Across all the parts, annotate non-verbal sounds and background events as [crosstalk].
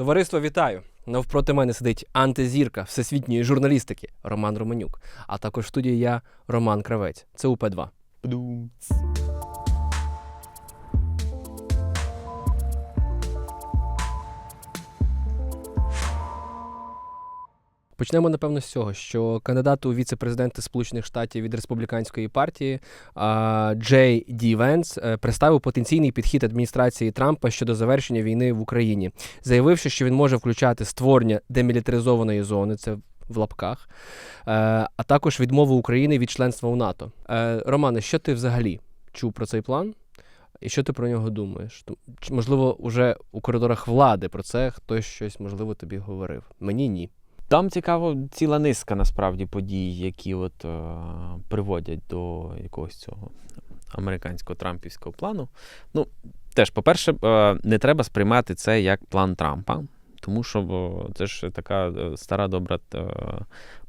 Товариство, вітаю! Навпроти мене сидить антизірка всесвітньої журналістики Роман Романюк. А також в студії я Роман Кравець. Це УП2. Почнемо напевно з цього, що кандидат у віце-президенти Сполучених Штатів від республіканської партії Джей Ді Венс е, представив потенційний підхід адміністрації Трампа щодо завершення війни в Україні, заявивши, що він може включати створення демілітаризованої зони. Це в лапках, е, а також відмову України від членства у НАТО. Е, Романе, що ти взагалі чув про цей план? І що ти про нього думаєш? Можливо, уже у коридорах влади про це хтось щось можливо тобі говорив. Мені ні. Там цікаво ціла низка насправді подій, які от е, приводять до якогось цього американського трампівського плану. Ну, теж, по-перше, е, не треба сприймати це як план Трампа, тому що о, це ж така е, стара добра е,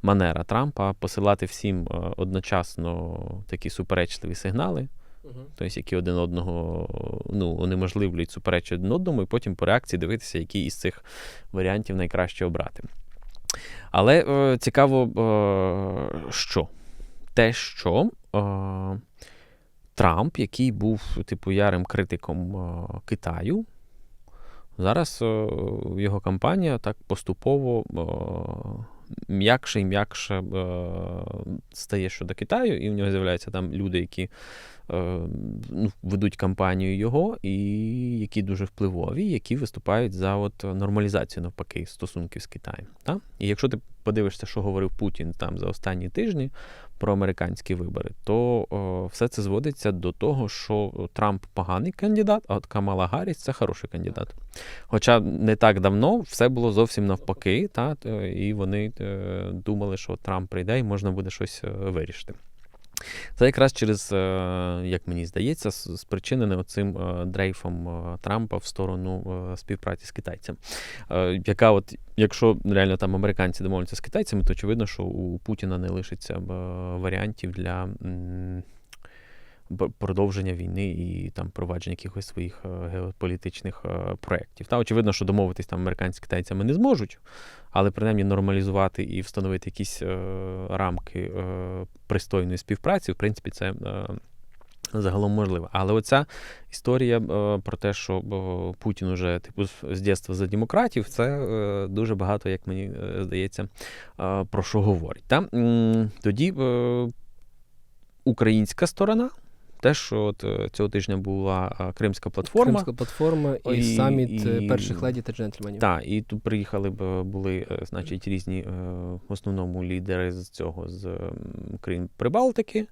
манера Трампа посилати всім е, одночасно такі суперечливі сигнали. Тобто, які один одного ну, унеможливлюють суперечі один одному, і потім по реакції дивитися, який із цих варіантів найкраще обрати. Але е, цікаво, е, що? Те, що е, Трамп, який був, типу, ярим критиком е, Китаю, зараз е, його кампанія так поступово е, м'якше і м'якше е, стає щодо Китаю, і в нього з'являються там люди, які е, ну, ведуть кампанію його, і які дуже впливові, які виступають за от нормалізацію навпаки стосунків з Китаєм. Та? І якщо ти подивишся, що говорив Путін там за останні тижні про американські вибори, то о, все це зводиться до того, що Трамп поганий кандидат, а от Камала Гарріс це хороший кандидат. Хоча не так давно все було зовсім навпаки, та, і вони е, думали, що Трамп прийде і можна буде щось е, вирішити. Це якраз через, е, як мені здається, спричинене оцим е, дрейфом е, Трампа в сторону співпраці з китайцем. Яка от, якщо реально там американці домовляться з китайцями, то очевидно, що у Путіна не лишиться варіантів для продовження війни і там провадження якихось своїх е, геополітичних е, проєктів. Та очевидно, що домовитись там американці з китайцями не зможуть, але принаймні нормалізувати і встановити якісь е, рамки е, пристойної співпраці, в принципі, це. Е, Загалом можливо. Але оця історія е, про те, що Путін уже типу з- дитинства за демократів, це дуже багато, як мені здається, про що говорить. Та? Тоді українська сторона, те, що от е, цього тижня була е, Кримська платформа. Кримська платформа і, І- саміт е, і- перших леді та джентльменів. Так, і тут приїхали б е, були, е, значить, різні е, в основному лідери з цього з м, країн Прибалтики,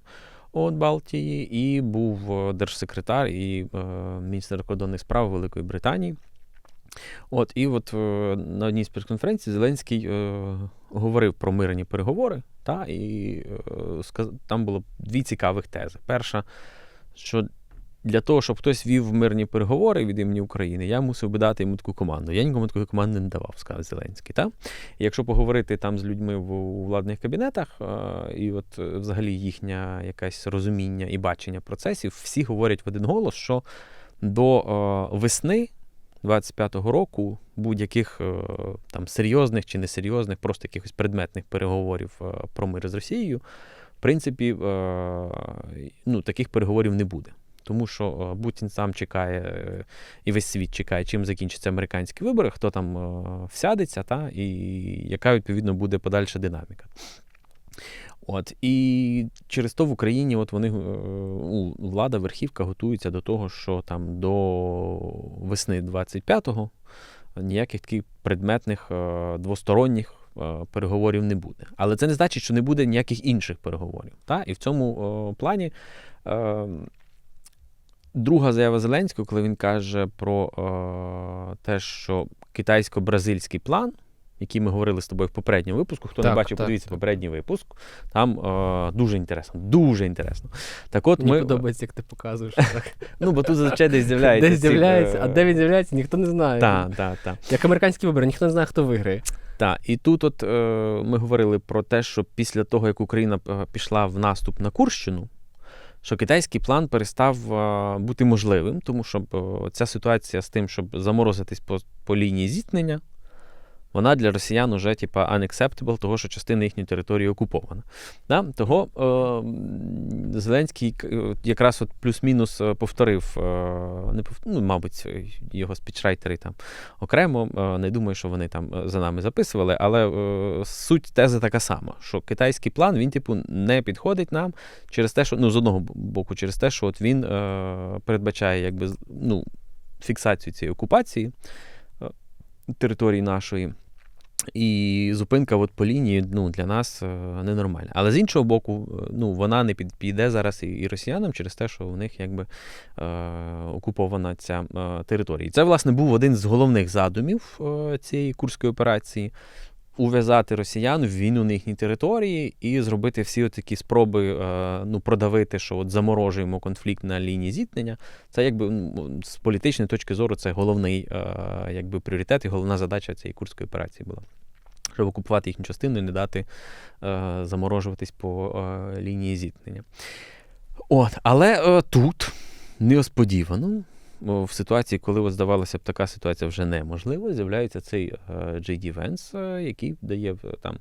от Балтії, і був е, держсекретар і е, міністр закордонних справ Великої Британії. От, і от е, на одній з прес-конференцій Зеленський е, говорив про мирні переговори, та, і е, сказ- там було дві цікавих тези. Перша, що для того, щоб хтось вів мирні переговори від імені України, я мусив би дати йому таку команду. Я нікому такої команди не давав, сказав Зеленський. Та? Якщо поговорити там з людьми в у владних кабінетах, е, і от е, взагалі їхнє якесь розуміння і бачення процесів, всі говорять в один голос, що до е, весни 25-го року будь-яких там серйозних чи несерйозних, просто якихось предметних переговорів про мир з Росією, принципі, е, ну, таких переговорів не буде. Тому що е, Путін сам чекає, е, і весь світ чекає, чим закінчаться американські вибори, хто там всядеться, та, і яка відповідно буде подальша динаміка. От, і через то в Україні от вони, влада, верхівка готується до того, що там до весни 25-го ніяких таких предметних двосторонніх переговорів не буде. Але це не значить, що не буде ніяких інших переговорів. Та? І в цьому е, плані е, друга заява Зеленського, коли він каже про е, те, що китайсько-бразильський план, який ми говорили з тобою в попередньому випуску, хто не бачив, так, подивіться так. попередній випуск. Там е, дуже інтересно, дуже інтересно. Так от Мені ми, подобається, як ти показуєш. так. [laughs] ну бо тут зазвичай десь з'являється. Десь е, з'являється, а де він з'являється, ніхто не знає. Так, так, так. Як американські вибори, ніхто не знає, хто виграє. Так, і тут от е, ми говорили про те, що після того, як Україна е, пішла в наступ на Курщину, що китайський план перестав е, бути можливим, тому що е, ця ситуація з тим, щоб заморозитись по, по лінії зіткнення, вона для росіян уже типа unacceptable, того, що частина їхньої території окупована. Да? Того е, Зеленський е, якраз от плюс-мінус е, повторив, е, не пов... ну, мабуть, е, його спічрайтери там окремо. е, Не думаю, що вони там за нами записували, але е, суть тези така сама: що китайський план він, типу, не підходить нам через те, що ну, з одного боку, через те, що от він е, передбачає якби ну, фіксацію цієї окупації території нашої. І зупинка от по лінії ну, для нас е, ненормальна. Але з іншого боку, е, ну, вона не під- підійде зараз і росіянам через те, що у них якби е, окупована ця е, територія. І це, власне, був один з головних задумів е, цієї курської операції. Ув'язати росіян в війну на їхній території і зробити всі такі спроби е, ну, продавити, що от заморожуємо конфлікт на лінії зіткнення. Це якби ну, з політичної точки зору це головний е, якби, пріоритет і головна задача цієї курської операції була. Щоб окупувати їхню частину і не дати е, заморожуватись по лінії зіткнення. От, але тут неосподівано, в ситуації, коли здавалося б, така ситуація вже неможлива, з'являється цей е, Джей Венс, е, який дає е, там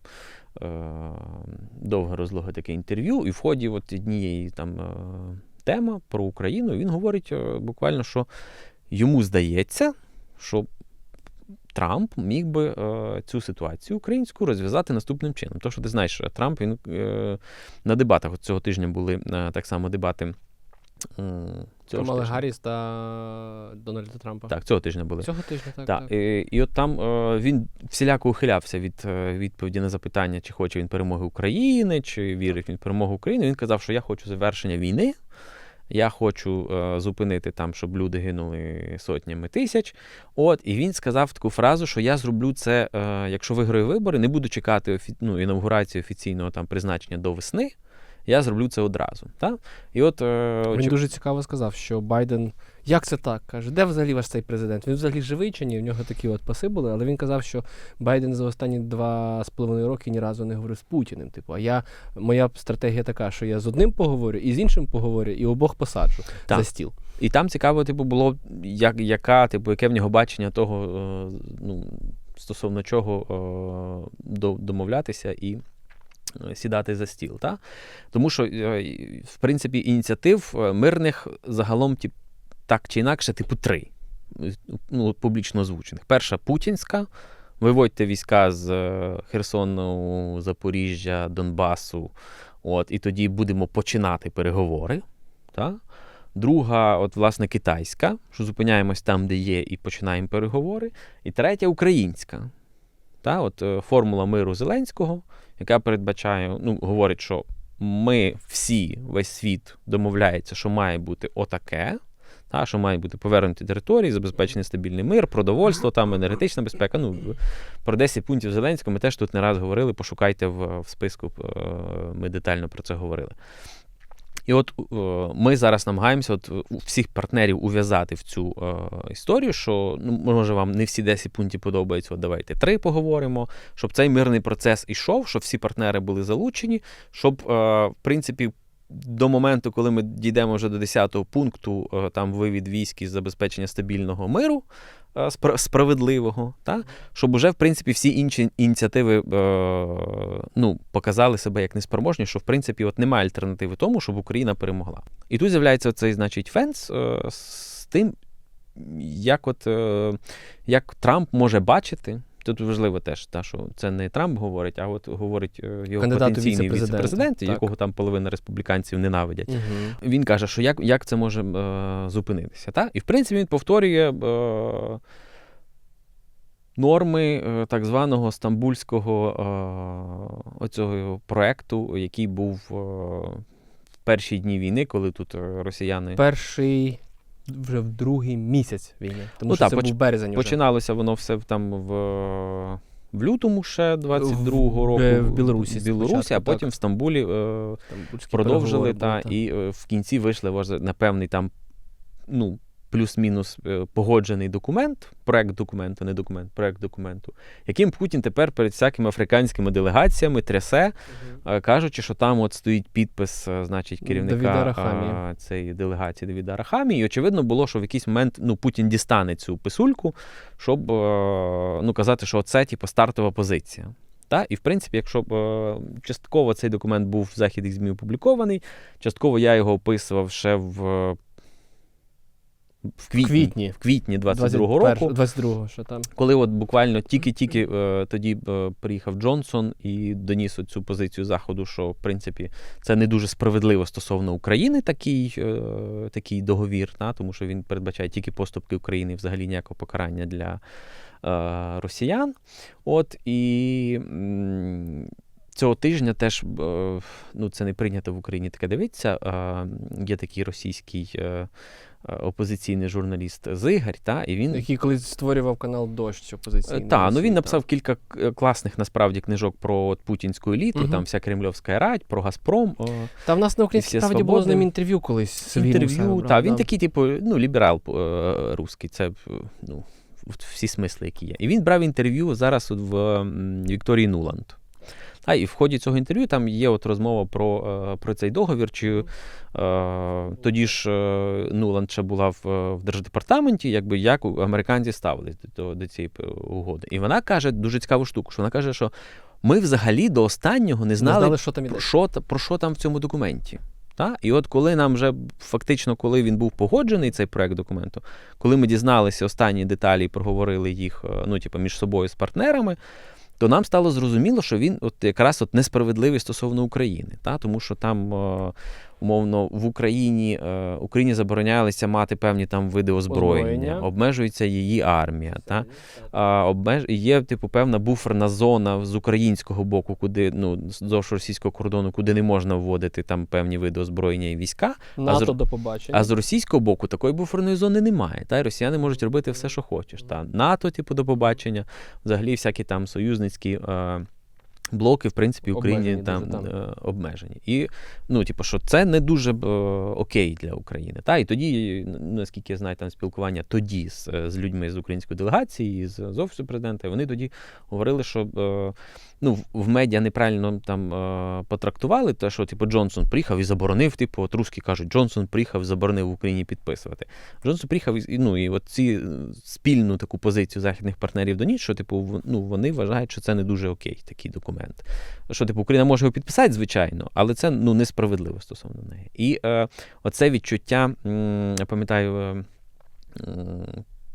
довге розлоге таке інтерв'ю, і в ході от однієї там тема про Україну він говорить буквально, що йому здається, що Трамп міг би е, цю ситуацію українську розв'язати наступним чином. Тому що ти знаєш, Трамп він е, на дебатах от цього тижня були е, так само дебати. Цього Камали тижня. Гарріс та Дональда Трампа. Так, цього тижня були. Цього тижня, так. Так, так. і, і от там е, він всіляко ухилявся від е, відповіді на запитання, чи хоче він перемоги України, чи вірить він в перемогу України. Він казав, що я хочу завершення війни. Я хочу е, зупинити там, щоб люди гинули сотнями тисяч. От, і він сказав таку фразу, що я зроблю це, е, якщо виграю вибори, не буду чекати офі... ну, інаугурації офіційного там призначення до весни. Я зроблю це одразу. Та? І от, е, Він очі- дуже цікаво сказав, що Байден. Як це так? каже, де взагалі ваш цей президент? Він взагалі живий чи ні? В нього такі от паси були, але він казав, що Байден за останні два з половиною роки ні разу не говорив з Путіним. Типу, а я моя стратегія така, що я з одним поговорю, і з іншим поговорю, і обох посаджу Так. за стіл. І там цікаво, типу, було, як, яка, типу, яке в нього бачення того, е, ну, стосовно чого е, домовлятися і сідати за стіл. Та? Тому що, е, в принципі, ініціатив е, мирних загалом, тип, так чи інакше, типу, три. Ну, публічно озвучених. Перша путінська. Виводьте війська з е, Херсону, Запоріжжя, Донбасу. От, і тоді будемо починати переговори. Та? Друга, от, власне, китайська, що зупиняємось там, де є, і починаємо переговори. І третя українська. Та, от, формула миру Зеленського, яка передбачає, ну, говорить, що ми всі, весь світ домовляється, що має бути отаке. Та, що мають бути повернуті території, забезпечений стабільний мир, продовольство, там енергетична безпека. Ну, про 10 пунктів Зеленського ми теж тут не раз говорили. Пошукайте в, в списку, е, ми детально про це говорили. І от е, ми зараз намагаємося от, всіх партнерів ув'язати в цю е, історію, що ну, може вам не всі 10 пунктів подобаються, от давайте три поговоримо, щоб цей мирний процес ішов, щоб всі партнери були залучені, щоб, е, в принципі, до моменту, коли ми дійдемо вже до 10-го пункту, е, там вивід військ із забезпечення стабільного миру, е, справедливого, та? щоб уже, в принципі, всі інші ініціативи е, ну, показали себе як неспроможні, що в принципі от немає альтернативи тому, щоб Україна перемогла. І тут з'являється цей, значить, фенс е, з тим, як, от, е, як Трамп може бачити. Тут важливо теж, та, що це не Трамп говорить, а от говорить е, його Кандидат потенційний віце-президент, якого там половина республіканців ненавидять. Угу. Він каже, що як, як це може е, зупинитися. Та? І в принципі він повторює е, норми е, так званого стамбульського е, оцього проекту, який був в перші дні війни, коли тут росіяни. Перший вже в другий місяць війни. Тому Ну, що так, це поч- був березень. Починалося Починалося воно все там в, в лютому ще 22-го року. е, в Білорусі В Білорусі, спочатку, а потім так. в Стамбулі. Е, продовжили та, були, і е, в кінці вийшли на певний там ну, плюс-мінус е, погоджений документ, проект документу, не документ, проект документу, яким Путін тепер перед всякими африканськими делегаціями трясе, е, кажучи, що там от стоїть підпис, е, значить, керівника цієї делегації Давіда Рахамії. І очевидно було, що в якийсь момент ну, Путін дістане цю писульку, щоб ну, казати, що це типу, стартова позиція. Та? І в принципі, якщо б частково цей документ був в західних ЗМІ опублікований, частково я його описував ще в, в квітні, квітні. в квітні 22-го року, 22-го, що там. коли от буквально тільки-тільки е, тоді е, приїхав Джонсон і доніс цю позицію Заходу, що в принципі це не дуже справедливо стосовно України такий, е, такий договір, та, тому що він передбачає тільки поступки України взагалі ніякого покарання для е, росіян. От і м, цього тижня теж е, ну, це не прийнято в Україні таке дивитися. е, Є такий російський. Е, е, Опозиційний журналіст Зигарь, та, і він Який колись створював канал Дощ опозиційний. так, ну він написав кілька класних насправді книжок про от, путінську еліту, Мгм. там вся кремльовська радь, про Газпром. О, Та в нас на українській правді було з ним інтерв'ю колись. Інтерв'ю. Та, він такий, типу, ну, ліберал е, русський, це е, ну, всі смисли, які є. І він брав інтерв'ю зараз от в Вікторії Нуланд. А, і в ході цього інтерв'ю там є от розмова про, е, про цей договір. Чи е, тоді ж е, Нуланд ще була в, в держдепартаменті, якби як американці ставились до, до цієї е, угоди. І вона каже дуже цікаву штуку, що вона каже, що ми взагалі до останнього не Не знали, знали, що там іде. про що, про що там в цьому документі. Та? І от коли нам вже фактично, коли він був погоджений, цей проект документу, коли ми дізналися останні деталі і проговорили їх ну, типу, між собою з партнерами, то нам стало зрозуміло, що він от якраз от несправедливий стосовно України. Та? Тому що там, е, умовно, в Україні е, Україні заборонялися мати певні там види озброєння, Озброєння. обмежується її армія. Та? а, обмеж... є типу певна буферна зона з українського боку, куди ну вздовж російського кордону, куди не можна вводити там певні види озброєння і війська. НАТО з- до побачення. А з російського боку такої буферної зони немає. Та й росіяни можуть робити все, що хочеш. Та НАТО, типу, до побачення, взагалі всякі там союзницькі. Е... Блоки, в принципі, в Україні Обмежені там, дуже, там. е, обмежені. І ну, типу, що це не дуже б, е, окей для України. Та? І тоді, наскільки я знаю, там спілкування тоді з, з людьми з української делегації, з, з офісу президента, вони тоді говорили, що е, ну, в- медіа неправильно там е, потрактували, те, що типу, Джонсон приїхав і заборонив, типу, от русські кажуть, Джонсон приїхав і заборонив в Україні підписувати. Джонсон приїхав і ну, і от ці е, спільну таку позицію західних партнерів доніс, що типу, ну, вони вважають, що це не дуже окей, такий документ. Що типу, Україна може його підписати, звичайно, але це ну, несправедливо стосовно неї. І е, оце відчуття, я пам'ятаю.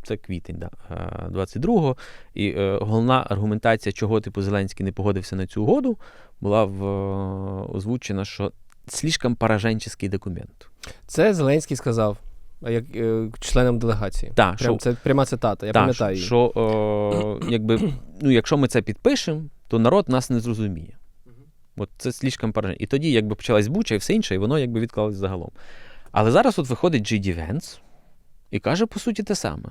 Е, це квітень, да, е, 22-го. І е, головна аргументація, чого типу Зеленський не погодився на цю угоду, була в, е, озвучена, що слишком пораженческий документ. Це Зеленський сказав як е, членам делегації. Так, Прям, що, це пряма цитата, я та, пам'ятаю. її. що е, якби, ну, якщо ми це підпишемо, то народ нас не зрозуміє. От це слишком пораження. І тоді, якби почалась буча і все інше, і воно якби відклалось загалом. Але зараз от виходить Джей Венс і каже, по суті, те саме.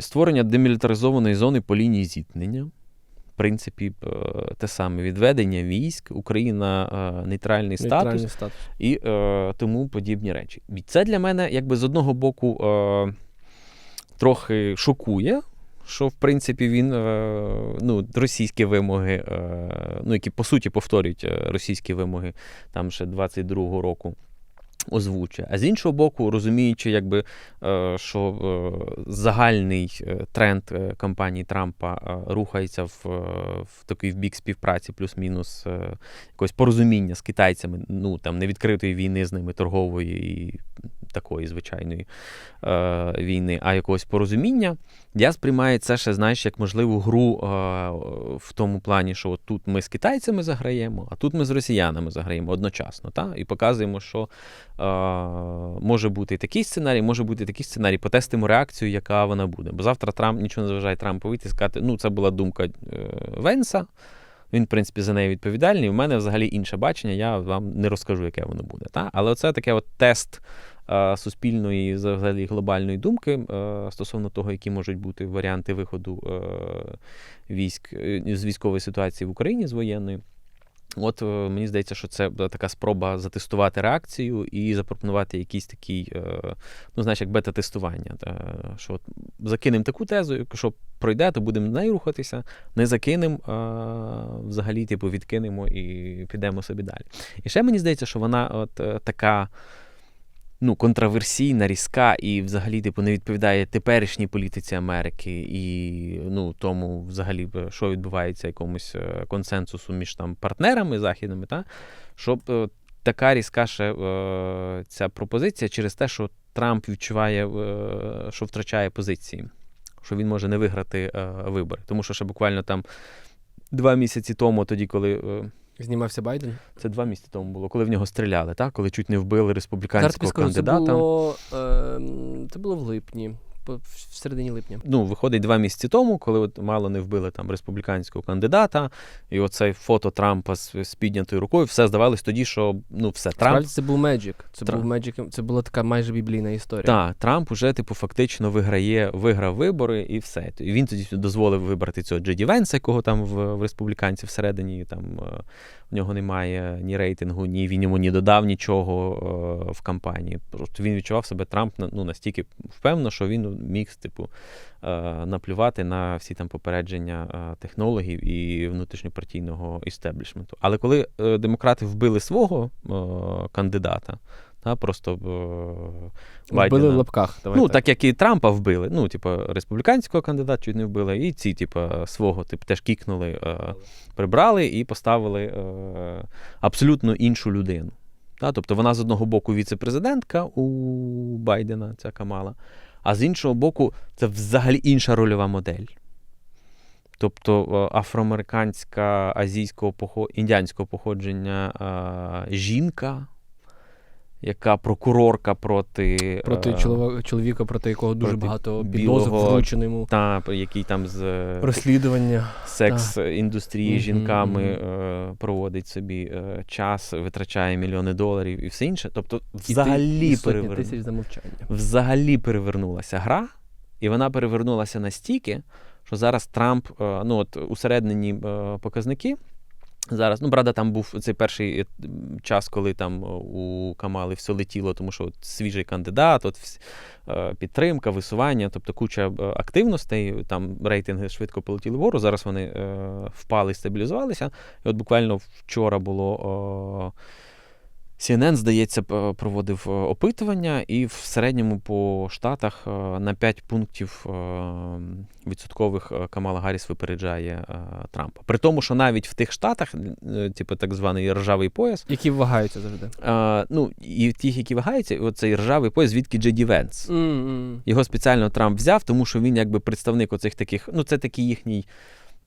Створення, демілітаризованої зони по лінії зіткнення. В принципі, е, те саме відведення військ, Україна е, нейтральний статус статус. і е, тому подібні речі. І це для мене, якби з одного боку, е, трохи шокує. Що, в принципі, він е, ну, російські вимоги, е, ну, які по суті повторюють е, російські вимоги там ще 22-го року, озвучує. А з іншого боку, розуміючи, якби, е, що е, загальний е, тренд кампанії Трампа рухається в, в такий в бік співпраці, плюс-мінус якогось порозуміння з китайцями, ну там не відкритої війни з ними, торгової і такої звичайної війни, а якогось порозуміння, я сприймаю це ще, знаєш, як можливу гру в тому плані, що от тут ми з китайцями заграємо, а тут ми з росіянами заграємо одночасно. Та? І показуємо, що може бути такий сценарій, може бути такий сценарій, потестимо реакцію, яка вона буде. Бо завтра Трамп нічого не заважає Трампу вийти і сказати, ну це була думка е, Венса. Він, в принципі, за неї відповідальний. У мене взагалі інше бачення, я вам не розкажу, яке воно буде. Та? Але оце таке от тест е, суспільної, взагалі глобальної думки е, стосовно того, які можуть бути варіанти виходу е, військ е, з військової ситуації в Україні з воєнної. От е, мені здається, що це була така спроба затестувати реакцію і запропонувати якийсь такий, е, ну, знаєш, як бета-тестування. Що от закинемо таку тезу, якщо пройде, то будемо нею рухатися, не закинемо, взагалі, типу, відкинемо і підемо собі далі. І ще мені здається, що вона от е, така. Ну, контраверсійна, різка і взагалі типу, не відповідає теперішній політиці Америки і ну, тому, взагалі, що відбувається якомусь е, консенсусу між там партнерами західними, та? щоб е, така різка ще е, ця пропозиція через те, що Трамп відчуває, е, що втрачає позиції, що він може не виграти е, вибори. Тому що ще буквально там два місяці тому, тоді, коли. Знімався Байден. це два місяці тому було, коли в нього стріляли, так? коли чуть не вбили Зараз республіканського підскажу, це кандидата. було, е, це було в липні, в середині липня. Ну, виходить два місяці тому, коли от мало не вбили там республіканського кандидата, і оцей фото Трампа з, з піднятою рукою, все здавалось тоді, що ну все, Трамп. Справді це був Меджик. Це Трамп. був Меджик, це була така майже біблійна історія. Так, Трамп уже, типу, фактично виграє, виграв вибори і все. І він тоді дозволив вибрати цього Джеді Венса, якого там в, в республіканців всередині там е, нього немає ні рейтингу, ні він йому ні додав нічого е, в кампанії. Просто він відчував себе Трамп ну, настільки впевнено, що він міг, типу, е, наплювати на всі там попередження е, технологів і внутрішньопартійного істеблішменту. Але коли демократи вбили свого кандидата, та, просто е, Вбили в лапках. Давай ну, так. так. як і Трампа вбили. Ну, типу, республіканського кандидата чуть не вбили, і ці, типу, свого типу, теж кікнули, е, прибрали і поставили е, абсолютно іншу людину. Та? Тобто вона з одного боку віце-президентка у Байдена, ця Камала, а з іншого боку, це взагалі інша рольова модель. Тобто е, афроамериканська азійського індіанського походження е, жінка, яка прокурорка проти, проти е, чоловіка, проти якого дуже проти багато підозр білого- вручено йому. та, який там з Розслідування. секс-індустрії Мгм, жінками мгм. е, проводить собі е, час, витрачає мільйони доларів і все інше. Тобто, взагалі, перевер... тисяч за мовчання. взагалі перевернулася гра, і вона перевернулася настільки, що зараз Трамп, е, ну от усереднені е, показники. Зараз, ну, правда, там був цей перший е, час, коли там е, у Камали все летіло, тому що от свіжий кандидат, от е, підтримка, висування, тобто куча активностей, там рейтинги швидко полетіли вгору, зараз вони впали стабілізувалися. І от буквально вчора було. CNN, здається, проводив е, опитування, і в середньому по штатах е, на 5 пунктів е, відсоткових Камала Гарріс випереджає Трампа. При тому, що навіть в тих штатах, типу так званий ржавий пояс, Які вагаються завжди. ну і в тих, які вагаються, оцей ржавий пояс, звідки Джеді Венс. М-м. Його спеціально Трамп взяв, тому що він якби представник оцих таких, ну це такий їхній,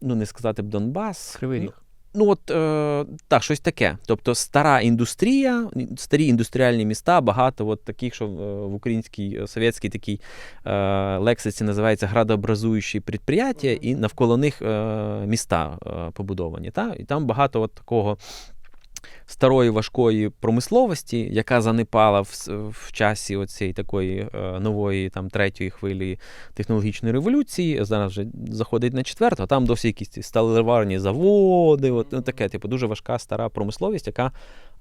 ну не сказати б Донбас. Кривий ну, ріг. Ну, от е, так, щось таке. Тобто стара індустрія, старі індустріальні міста, багато от таких, що е, в українській е, совєтській такій е, лексиці називається градообразуючі підприємства, і навколо них е, міста е, побудовані. Та? І там багато от такого. Старої важкої промисловості, яка занепала в, в часі оцієї такої е, нової там третьої хвилі технологічної революції. Зараз вже заходить на четверту, а там досі якісь сталеварні заводи. От ну, таке, типу, дуже важка стара промисловість, яка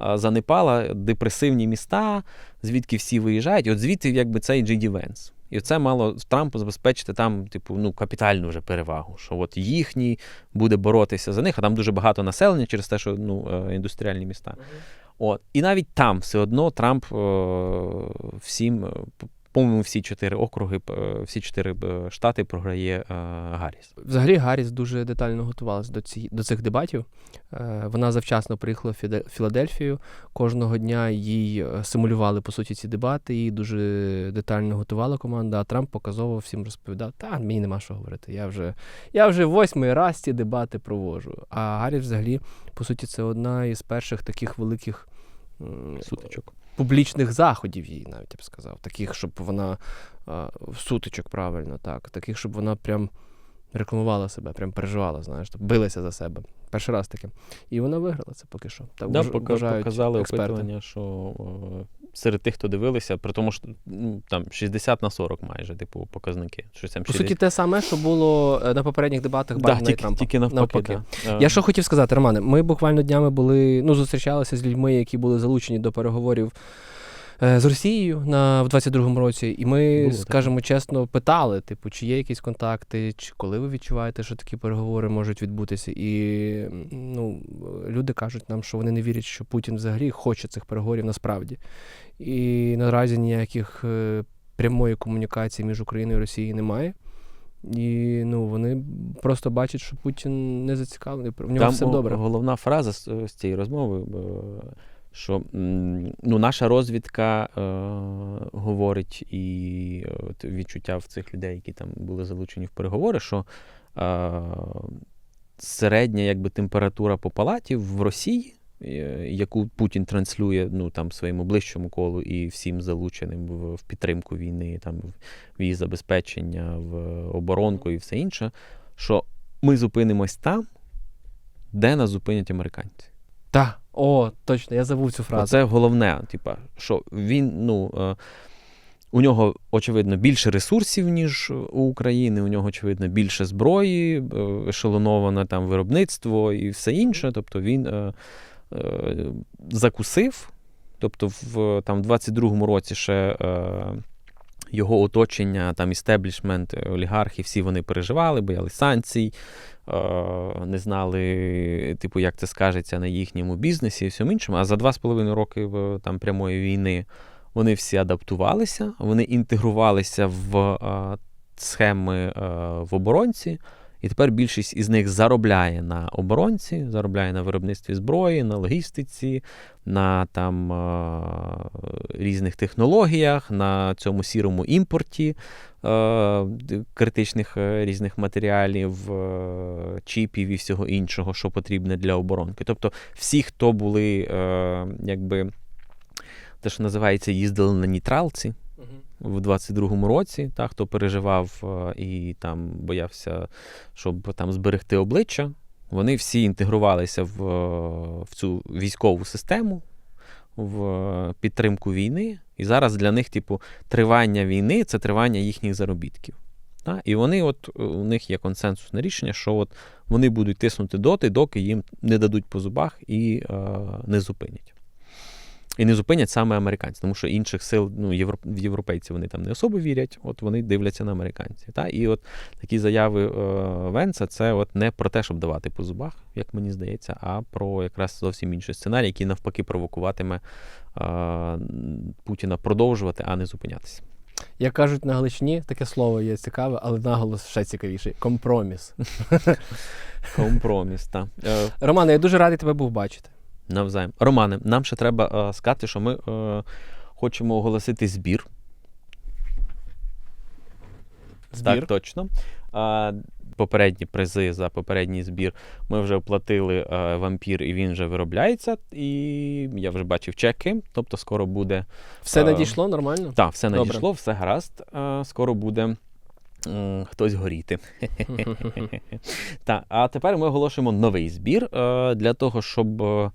е, занепала, депресивні міста, звідки всі виїжджають. От звідти якби цей Джеді Венс. І це мало Трампу забезпечити там, типу, ну, капітальну вже перевагу, що от їхній буде боротися за них, а там дуже багато населення через те, що ну, е, індустріальні міста. От. І навіть там все одно Трамп о, всім, е, по-моєму, всі чотири округи, е, всі чотири е, штати програє е, Гарріс. Взагалі Гарріс дуже детально готувалась до, ці, до цих дебатів. Вона завчасно приїхала в Філадельфію. Кожного дня їй симулювали по суті ці дебати. Її дуже детально готувала команда. А Трамп показово всім розповідав: та мені нема що говорити. Я вже я вже восьмий раз ці дебати провожу. А Гарріс, взагалі, по суті, це одна із перших таких великих. Сутичок. Публічних заходів їй, навіть я б сказав, таких, щоб вона сутичок, правильно, так, таких, щоб вона прям рекламувала себе, прям переживала, знаєш, билася за себе. Перший раз таке. І вона виграла це поки що. Так Да, вваж- показали експерти. опитування, що серед тих, хто дивилися, при тому, що ну, там 60 на 40 майже, типу, показники. Щось там По 60. суті, те саме, що було е, на попередніх дебатах да, Байдена і тільки, Трампа. тільки навпаки. Да. Е, Я що хотів сказати, Романе, ми буквально днями були, ну, зустрічалися з людьми, які були залучені до переговорів з Росією на в 22-му році, і ми, Було скажімо чесно, питали, типу, чи є якісь контакти, чи коли ви відчуваєте, що такі переговори можуть відбутися. І ну, люди кажуть нам, що вони не вірять, що Путін взагалі хоче цих переговорів насправді. І наразі ніяких е, прямої комунікації між Україною і Росією немає. І ну, вони просто бачать, що Путін не зацікавлений. В нього Там все добре. головна фраза з, з цієї розмови, е, що ну, наша розвідка е, говорить і е, відчуття в цих людей, які там були залучені в переговори, що е, середня якби, температура по палаті в Росії, е, яку Путін транслює ну, там, своєму ближчому колу і всім залученим в, в підтримку війни, там, в її забезпечення, в оборонку і все інше, що ми зупинимось там, де нас зупинять американці. Так, о, точно, я забув цю фразу. Це головне, типа, що він, ну. е, У нього, очевидно, більше ресурсів, ніж у України. У нього, очевидно, більше зброї, е, ешелоноване там виробництво і все інше. Тобто він е, е, закусив. Тобто, в там, 22-му році ще е, його оточення, там істеблішмент, е, олігархи, всі вони переживали, боялися санкцій, е, не знали, типу, як це скажеться на їхньому бізнесі і всьому іншому. А за два з половиною роки там, прямої війни вони всі адаптувалися, вони інтегрувалися в е, схеми е, в оборонці. І тепер більшість із них заробляє на оборонці, заробляє на виробництві зброї, на логістиці, на там е, різних технологіях, на цьому сірому імпорті е, критичних е, різних матеріалів, чіпів і всього іншого, що потрібне для оборонки. Тобто, всі, хто були, якби те, що називається, їздили на нейтралці, в 22-му році, та, хто переживав е, і там боявся, щоб там зберегти обличчя, вони всі інтегрувалися в, е, в цю військову систему, в е, підтримку війни. І зараз для них, типу, тривання війни це тривання їхніх заробітків. Та? І вони, от у них є консенсусне рішення, що от вони будуть тиснути доти, доки їм не дадуть по зубах і е, не зупинять. І не зупинять саме американці, тому що інших сил, ну, європ... в європейці вони там не особо вірять, от вони дивляться на американців. Та? І от такі заяви е, Венца це от не про те, щоб давати по зубах, як мені здається, а про якраз зовсім інший сценарій, який навпаки провокуватиме е, Путіна продовжувати, а не зупинятися. Як кажуть на Галичині, таке слово є цікаве, але наголос ще цікавіший. Компроміс. Компроміс, та. Е, Романе, я дуже радий тебе був бачити. Навзаєм. Романе, нам ще треба е, сказати, що ми е, хочемо оголосити збір. Так, точно. Попередні призи за попередній збір ми вже оплатили е, вампір, і він вже виробляється. І я вже бачив чеки. Тобто, скоро буде. Все Е, надійшло нормально? Так, все Добре. надійшло, все гаразд. Е, скоро буде. Хтось горіти. Так, а тепер ми оголошуємо новий збір е, для того, щоб е,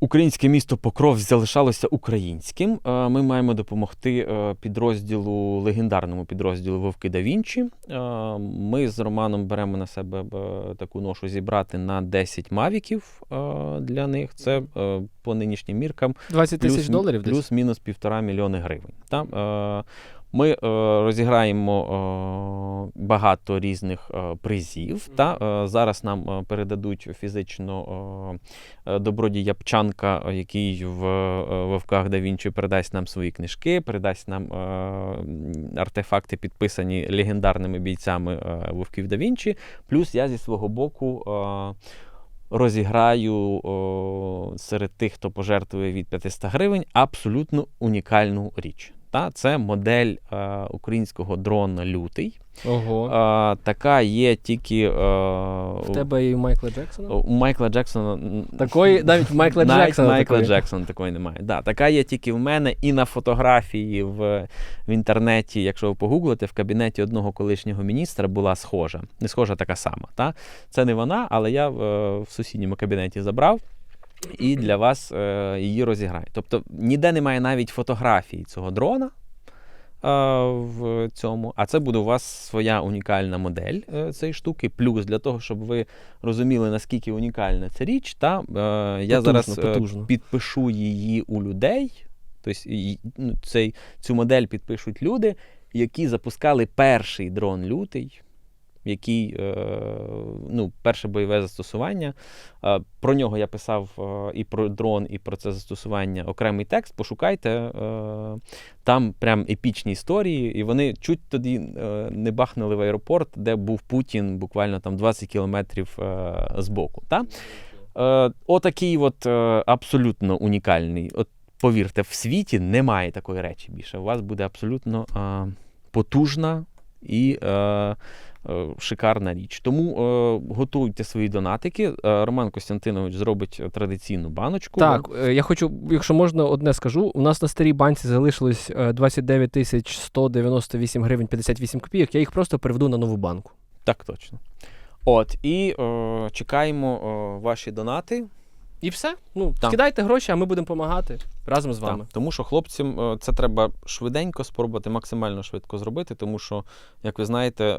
українське місто Покров залишалося українським. Е, Ми маємо допомогти підрозділу, легендарному підрозділу Вовки да Вінчі. Ми з Романом беремо на себе таку ношу зібрати на 10 мавіків для них. Це по нинішнім міркам 20 тисяч доларів? Плюс-мінус півтора мільйони гривень. Та? Ми е, розіграємо е, багато різних е, призів. Та? Е, Зараз нам передадуть фізично Япчанка, е, який в Вовках да Вінчі передасть нам свої книжки, передасть нам е, артефакти, підписані легендарними бійцями е, Вовків да Вінчі. Плюс я зі свого боку. е, Розіграю о, серед тих, хто пожертвує від 500 гривень, абсолютно унікальну річ. Та, це модель е, українського дрона Лютий. Ого. Е, така є тільки е, В тебе і у Майкла Джексона? у Майкла Джексона. Такої, [laughs] навіть в Майкла навіть Джексона Майкла такої. Джексона такої немає. Да, така є тільки в мене і на фотографії в, в інтернеті, якщо ви погуглите, в кабінеті одного колишнього міністра була схожа. Не схожа така сама. Та? Це не вона, але я в, в сусідньому кабінеті забрав. І для вас е, її розіграє. Тобто ніде немає навіть фотографії цього дрона. е, В цьому, а це буде у вас своя унікальна модель е, цієї штуки. Плюс для того, щоб ви розуміли, наскільки унікальна ця річ, та е, я Потужно, зараз е, потужно. підпишу її у людей. Тобто ну, цей, цю модель підпишуть люди, які запускали перший дрон лютий, який е, ну, перше бойове застосування. Е, про нього я писав е, і про дрон, і про це застосування окремий текст. Пошукайте. Там прям епічні історії, і вони чуть тоді не бахнули в аеропорт, де був Путін буквально там 20 кілометрів збоку. Та? Отакий от абсолютно унікальний. От повірте, в світі немає такої речі більше. У вас буде абсолютно потужна і шикарна річ. Тому е, готуйте свої донатики. Е, Роман Костянтинович зробить традиційну баночку. Так, е, я хочу, якщо можна, одне скажу. У нас на старій банці залишилось е, 29 тисяч 198 гривень 58 копійок. Я їх просто переведу на нову банку. Так точно. От, і е, чекаємо е, ваші донати. І все. Ну, Так. скидайте гроші, а ми будемо допомагати разом з вами. Так, тому що хлопцям е, це треба швиденько спробувати, максимально швидко зробити, тому що, як ви знаєте, е,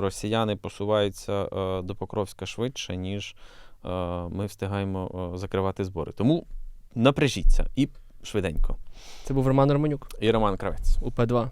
росіяни посуваються е, до Покровська швидше, ніж е, ми встигаємо е, закривати збори. Тому напряжіться і швиденько. Це був Роман Романюк, І Роман Кравець. УП2.